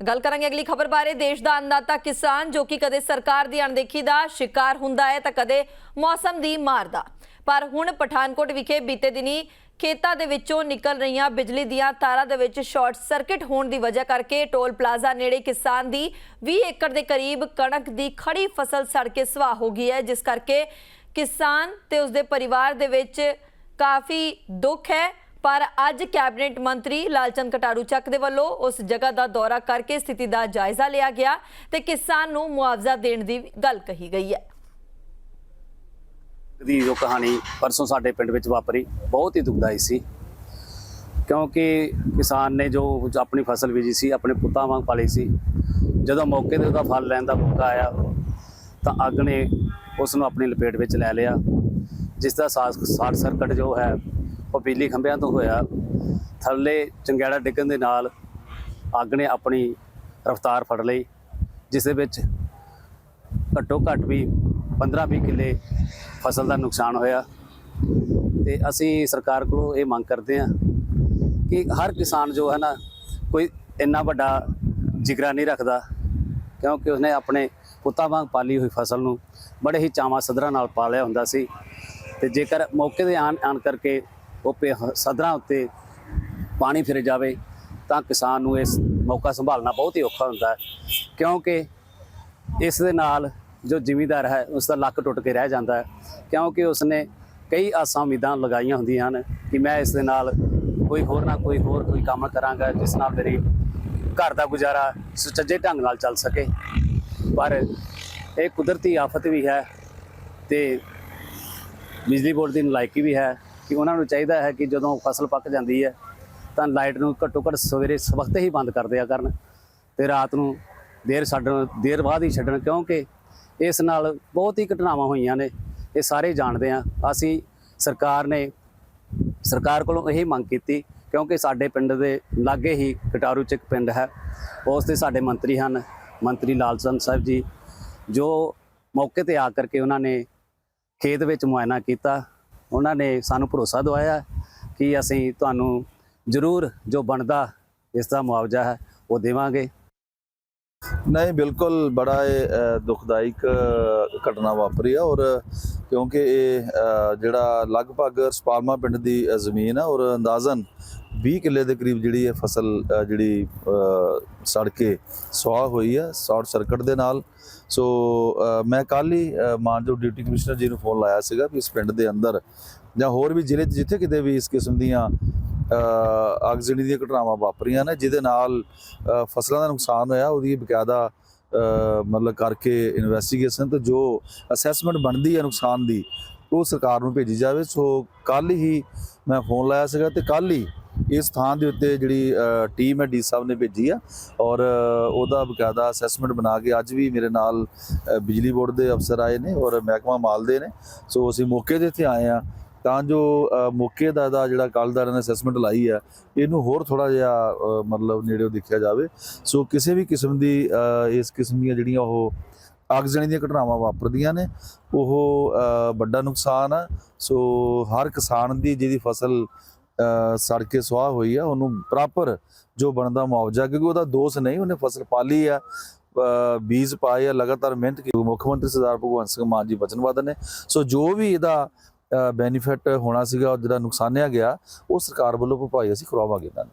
ਗੱਲ ਕਰਾਂਗੇ ਅਗਲੀ ਖਬਰ ਬਾਰੇ। ਦੇਸ਼ ਦਾ ਅੰਨਦਾਤਾ ਕਿਸਾਨ ਜੋ ਕਿ ਕਦੇ ਸਰਕਾਰ ਦੀ ਅਣਦੇਖੀ ਦਾ ਸ਼ਿਕਾਰ ਹੁੰਦਾ ਹੈ ਤਾਂ ਕਦੇ ਮੌਸਮ ਦੀ ਮਾਰ ਦਾ। ਪਰ ਹੁਣ ਪਠਾਨਕੋਟ ਵਿਖੇ ਬੀਤੇ ਦਿਨੀ ਖੇਤਾਂ ਦੇ ਵਿੱਚੋਂ ਨਿਕਲ ਰਹੀਆਂ ਬਿਜਲੀ ਦੀਆਂ ਤਾਰਾਂ ਦੇ ਵਿੱਚ ਸ਼ਾਰਟ ਸਰਕਟ ਹੋਣ ਦੀ ਵਜ੍ਹਾ ਕਰਕੇ ਟੋਲ ਪਲਾਜ਼ਾ ਨੇੜੇ ਕਿਸਾਨ ਦੀ 20 ਏਕੜ ਦੇ ਕਰੀਬ ਕਣਕ ਦੀ ਖੜੀ ਫਸਲ ਸੜ ਕੇ ਸੁਆਹ ਹੋ ਗਈ ਹੈ, ਜਿਸ ਕਰਕੇ ਕਿਸਾਨ ਤੇ ਉਸਦੇ ਪਰਿਵਾਰ ਦੇ ਵਿੱਚ ਕਾਫੀ ਦੁੱਖ ਹੈ। ਪਰ ਅੱਜ ਕੈਬਨਿਟ ਮੰਤਰੀ ਲਾਲਚੰਦ ਕਟਾਰੂ ਚੱਕ ਦੇ ਵੱਲੋਂ ਉਸ ਜਗ੍ਹਾ ਦਾ ਦੌਰਾ ਕਰਕੇ ਸਥਿਤੀ ਦਾ ਜਾਇਜ਼ਾ ਲਿਆ ਗਿਆ ਤੇ ਕਿਸਾਨ ਨੂੰ ਮੁਆਵਜ਼ਾ ਦੇਣ ਦੀ ਗੱਲ ਕਹੀ ਗਈ ਹੈ। ਦੀ ਜੋ ਕਹਾਣੀ ਪਰਸੋਂ ਸਾਡੇ ਪਿੰਡ ਵਿੱਚ ਵਾਪਰੀ, ਬਹੁਤ ਹੀ ਦੁਖਦਾਈ ਸੀ। ਕਿਉਂਕਿ ਕਿਸਾਨ ਨੇ ਜੋ ਆਪਣੀ ਫਸਲ ਬੀਜੀ ਸੀ, ਆਪਣੇ ਪੁੱਤਾਂ ਵਾਂਗ ਪਾਲੀ ਸੀ, ਜਦੋਂ ਮੌਕੇ ਤੇ ਉਹਦਾ ਫਲ ਲੈਣ ਦਾ ਮੌਕਾ ਆਇਆ, ਤਾਂ ਅੱਗ ਨੇ ਉਸ ਨੂੰ ਆਪਣੀ ਲਪੇਟ ਵਿੱਚ ਲੈ ਲਿਆ, ਜਿਸ ਦਾ ਸ਼ਾਰਟ ਸਰਕਟ ਜੋ ਹੈ ਉਹ ਖੰਭਿਆਂ ਤੋਂ ਹੋਇਆ, ਥੱਲੇ ਚੰਗਿਆੜਾ ਡਿੱਗਣ ਦੇ ਨਾਲ ਅੱਗ ਨੇ ਆਪਣੀ ਰਫ਼ਤਾਰ ਫੜ ਲਈ, ਜਿਸ ਦੇ ਵਿੱਚ ਘੱਟੋ ਘੱਟ ਵੀ 15-20 ਕਿੱਲੇ ਫਸਲ ਦਾ ਨੁਕਸਾਨ ਹੋਇਆ। ਤੇ ਅਸੀਂ ਸਰਕਾਰ ਕੋਲੋਂ ਇਹ ਮੰਗ ਕਰਦੇ ਹਾਂ ਕਿ ਹਰ ਕਿਸਾਨ ਜੋ ਹੈ ਨਾ, ਕੋਈ ਇੰਨਾ ਵੱਡਾ ਜਿਗਰਾ ਨਹੀਂ ਰੱਖਦਾ, ਕਿਉਂਕਿ ਉਸਨੇ ਆਪਣੇ ਪੁੱਤਾਂ ਵਾਂਗ ਪਾਲੀ ਹੋਈ ਫਸਲ ਨੂੰ ਬੜੇ ਹੀ ਚਾਵਾਂ ਸਦਰਾਂ ਨਾਲ ਪਾਲਿਆ ਹੁੰਦਾ ਸੀ। ਤੇ ਜੇਕਰ ਮੌਕੇ ਦੇ ਆਣ ਆਣ ਕਰਕੇ ਉਹ ਪੇ ਸਦਰਾਂ ਉੱਤੇ ਪਾਣੀ ਫਿਰ ਜਾਵੇ ਤਾਂ ਕਿਸਾਨ ਨੂੰ ਇਸ ਮੌਕਾ ਸੰਭਾਲਣਾ ਬਹੁਤ ਹੀ ਔਖਾ ਹੁੰਦਾ ਹੈ। ਕਿਉਂਕਿ ਇਸ ਦੇ ਨਾਲ ਜੋ ਜ਼ਿਮੀਦਾਰ ਹੈ ਉਸ ਦਾ ਲੱਕ ਟੁੱਟ ਕੇ ਰਹਿ ਜਾਂਦਾ ਹੈ। ਕਿਉਂਕਿ ਉਸਨੇ ਕਈ ਆਸਾਂ ਉਮੀਦਾਂ ਲਗਾਈਆਂ ਹੁੰਦੀਆਂ ਹਨ ਕਿ ਮੈਂ ਇਸ ਦੇ ਨਾਲ ਕੋਈ ਹੋਰ ਨਾ ਕੋਈ ਹੋਰ ਕੋਈ ਕੰਮ ਕਰਾਂਗਾ ਜਿਸ ਨਾਲ ਮੇਰੀ ਘਰ ਦਾ ਗੁਜ਼ਾਰਾ ਸੁਚੱਜੇ ਢੰਗ ਨਾਲ ਚੱਲ ਸਕੇ। ਪਰ ਇਹ ਕੁਦਰਤੀ ਆਫਤ ਵੀ ਹੈ ਤੇ ਬਿਜਲੀ ਬੋਰਡ ਦੀ ਨਲਾਇਕੀ ਵੀ ਹੈ। ਕਿ ਉਹਨਾਂ ਨੂੰ ਚਾਹੀਦਾ ਹੈ ਕਿ ਜਦੋਂ ਫਸਲ ਪੱਕ ਜਾਂਦੀ ਹੈ, ਤਾਂ ਲਾਈਟ ਨੂੰ ਘੱਟੋ ਘੱਟ ਸਵੇਰੇ ਵਕਤ ਹੀ ਬੰਦ ਕਰ ਦਿਆ ਕਰਨ ਤੇ ਰਾਤ ਨੂੰ ਦੇਰ ਛੱਡਣ, ਦੇਰ ਬਾਅਦ ਹੀ ਛੱਡਣ, ਕਿਉਂਕਿ ਇਸ ਨਾਲ ਬਹੁਤ ਹੀ ਘਟਨਾਵਾਂ ਹੋਈਆਂ ਨੇ, ਇਹ ਸਾਰੇ ਜਾਣਦੇ ਆ ਅਸੀਂ ਸਰਕਾਰ ਨੇ, ਸਰਕਾਰ ਕੋਲੋਂ ਇਹ ਮੰਗ ਕੀਤੀ, ਕਿਉਂਕਿ ਸਾਡੇ ਪਿੰਡ ਦੇ ਲਾਗੇ ਹੀ ਕਟਾਰੂ ਚ ਇੱਕ ਪਿੰਡ ਹੈ, ਉਸ 'ਤੇ ਸਾਡੇ ਮੰਤਰੀ ਹਨ, ਮੰਤਰੀ ਲਾਲ ਚੰਦ ਸਾਹਿਬ ਜੀ, ਜੋ ਮੌਕੇ ਤੇ ਆ ਕਰਕੇ ਉਹਨਾਂ ਨੇ ਖੇਤ ਵਿੱਚ ਮੁਆਇਨਾ ਕੀਤਾ ਉਹਨਾਂ ਨੇ ਸਾਨੂੰ ਭਰੋਸਾ ਦਵਾਇਆ ਕਿ ਅਸੀਂ ਤੁਹਾਨੂੰ ਜ਼ਰੂਰ ਜੋ ਬਣਦਾ ਇਸ ਦਾ ਮੁਆਵਜ਼ਾ ਹੈ ਉਹ ਦੇਵਾਂਗੇ। ਨਹੀਂ ਬਿਲਕੁਲ ਬੜਾ ਇਹ ਅ, ਦੁਖਦਾਇਕ ਘਟਨਾ ਵਾਪਰੀ ਆ ਔਰ ਕਿਉਂਕਿ ਇਹ ਜਿਹੜਾ ਲਗਭਗ ਸਪਾਲਮਾ ਪਿੰਡ ਦੀ ਜ਼ਮੀਨ ਆ ਔਰ ਅੰਦਾਜ਼ਨ 20 ਕਿੱਲੇ ਦੇ ਕਰੀਬ ਜਿਹੜੀ ਇਹ ਫਸਲ ਜਿਹੜੀ ਸੜ ਕੇ ਸੁਆਹ ਹੋਈ ਹੈ ਸ਼ਾਰਟ ਸਰਕਟ ਦੇ ਨਾਲ। ਸੋ ਮੈਂ ਕੱਲ ਹੀ ਅ, ਮਾਨਯੋਗ ਡਿਊਟੀ ਕਮਿਸ਼ਨਰ ਜੀ ਨੂੰ ਫੋਨ ਲਾਇਆ ਸੀਗਾ ਵੀ ਇਸ ਪਿੰਡ ਦੇ ਅੰਦਰ ਜਾਂ ਹੋਰ ਵੀ ਜ਼ਿਲ੍ਹੇ 'ਚ ਜਿੱਥੇ ਕਿਤੇ ਵੀ ਇਸ ਕਿਸਮ ਦੀਆਂ ਅ, ਆਗਜ਼ਨੀ ਦੀਆਂ ਘਟਨਾਵਾਂ ਵਾਪਰੀਆਂ ਨੇ ਜਿਹਦੇ ਨਾਲ ਫਸਲਾਂ ਦਾ ਨੁਕਸਾਨ ਹੋਇਆ ਉਹਦੀ ਬਕਾਇਦਾ ਮਤਲਬ ਕਰਕੇ ਇਨਵੈਸਟੀਗੇਸ਼ਨ ਤੇ ਜੋ ਅਸੈਸਮੈਂਟ ਬਣਦੀ ਹੈ ਨੁਕਸਾਨ ਦੀ ਉਹ ਸਰਕਾਰ ਨੂੰ ਭੇਜੀ ਜਾਵੇ। ਸੋ ਕੱਲ ਹੀ ਮੈਂ ਫੋਨ ਲਾਇਆ ਸੀਗਾ ਤੇ ਕੱਲ ਹੀ ਇਸ ਥਾਂ ਦੇ ਉੱਤੇ ਜਿਹੜੀ ਟੀਮ ਹੈ ਡੀ ਸਾਹਿਬ ਨੇ ਭੇਜੀ ਆ ਔਰ ਉਹਦਾ ਬਕਾਇਦਾ ਅਸੈਸਮੈਂਟ ਬਣਾ ਕੇ ਅੱਜ ਵੀ ਮੇਰੇ ਨਾਲ ਬਿਜਲੀ ਬੋਰਡ ਦੇ ਅਫਸਰ ਆਏ ਨੇ ਔਰ ਮਹਿਕਮਾ ਮਾਲ ਦੇ ਨੇ। ਸੋ ਅਸੀਂ ਮੌਕੇ ਦੇ ਇੱਥੇ ਆਏ ਆ ਤਾਂ ਜੋ ਮੌਕੇ ਦਾ ਦਾ ਜਿਹੜਾ ਕੱਲ ਦਾ ਇਹਨਾਂ ਨੇ ਅਸੈਸਮੈਂਟ ਲਾਈ ਆ ਇਹਨੂੰ ਹੋਰ ਥੋੜਾ ਜਿਹਾ ਅ, ਮਤਲਬ ਨੇੜਿਓਂ ਦੇਖਿਆ ਜਾਵੇ। ਸੋ ਕਿਸੇ ਵੀ ਕਿਸਮ ਦੀ ਇਸ ਕਿਸਮ ਦੀਆਂ ਜਿਹੜੀਆਂ ਉਹ ਆਗਜ਼ਨੀ ਦੀਆਂ ਘਟਨਾਵਾਂ ਵਾਪਰਦੀਆਂ ਨੇ ਉਹ ਵੱਡਾ ਨੁਕਸਾਨ ਆ। ਸੋ ਹਰ ਕਿਸਾਨ ਦੀ ਜਿਹਦੀ ਫਸਲ ਸੜ ਕੇ ਸੁਆਹ ਹੋਈ ਆ, ਉਹਨੂੰ ਪ੍ਰੋਪਰ ਜੋ ਬਣਦਾ ਮੁਆਵਜ਼ਾ, ਕਿਉਂਕਿ ਉਹਦਾ ਦੋਸ਼ ਨਹੀਂ, ਉਹਨੇ ਫਸਲ ਪਾਲੀ ਆ ਬੀਜ ਪਾਏ ਆ, ਲਗਾਤਾਰ ਮਿਹਨਤ ਕੀਤੀ। ਮੁੱਖ ਮੰਤਰੀ ਸਰਦਾਰ ਭਗਵੰਤ ਸਿੰਘ ਮਾਨ ਜੀ ਵਚਨਬੱਧ ਨੇ। ਸੋ ਜੋ ਵੀ ਇਹਦਾ ਬੈਨੀਫਿਟ ਹੋਣਾ ਸੀਗਾ, ਜਿਹੜਾ ਨੁਕਸਾਨਿਆ ਗਿਆ, ਉਹ ਸਰਕਾਰ ਵੱਲੋਂ ਭਰਪਾਈ ਅਸੀਂ ਕਰਵਾਵਾਂਗੇ ਇਹਨਾਂ ਨੂੰ।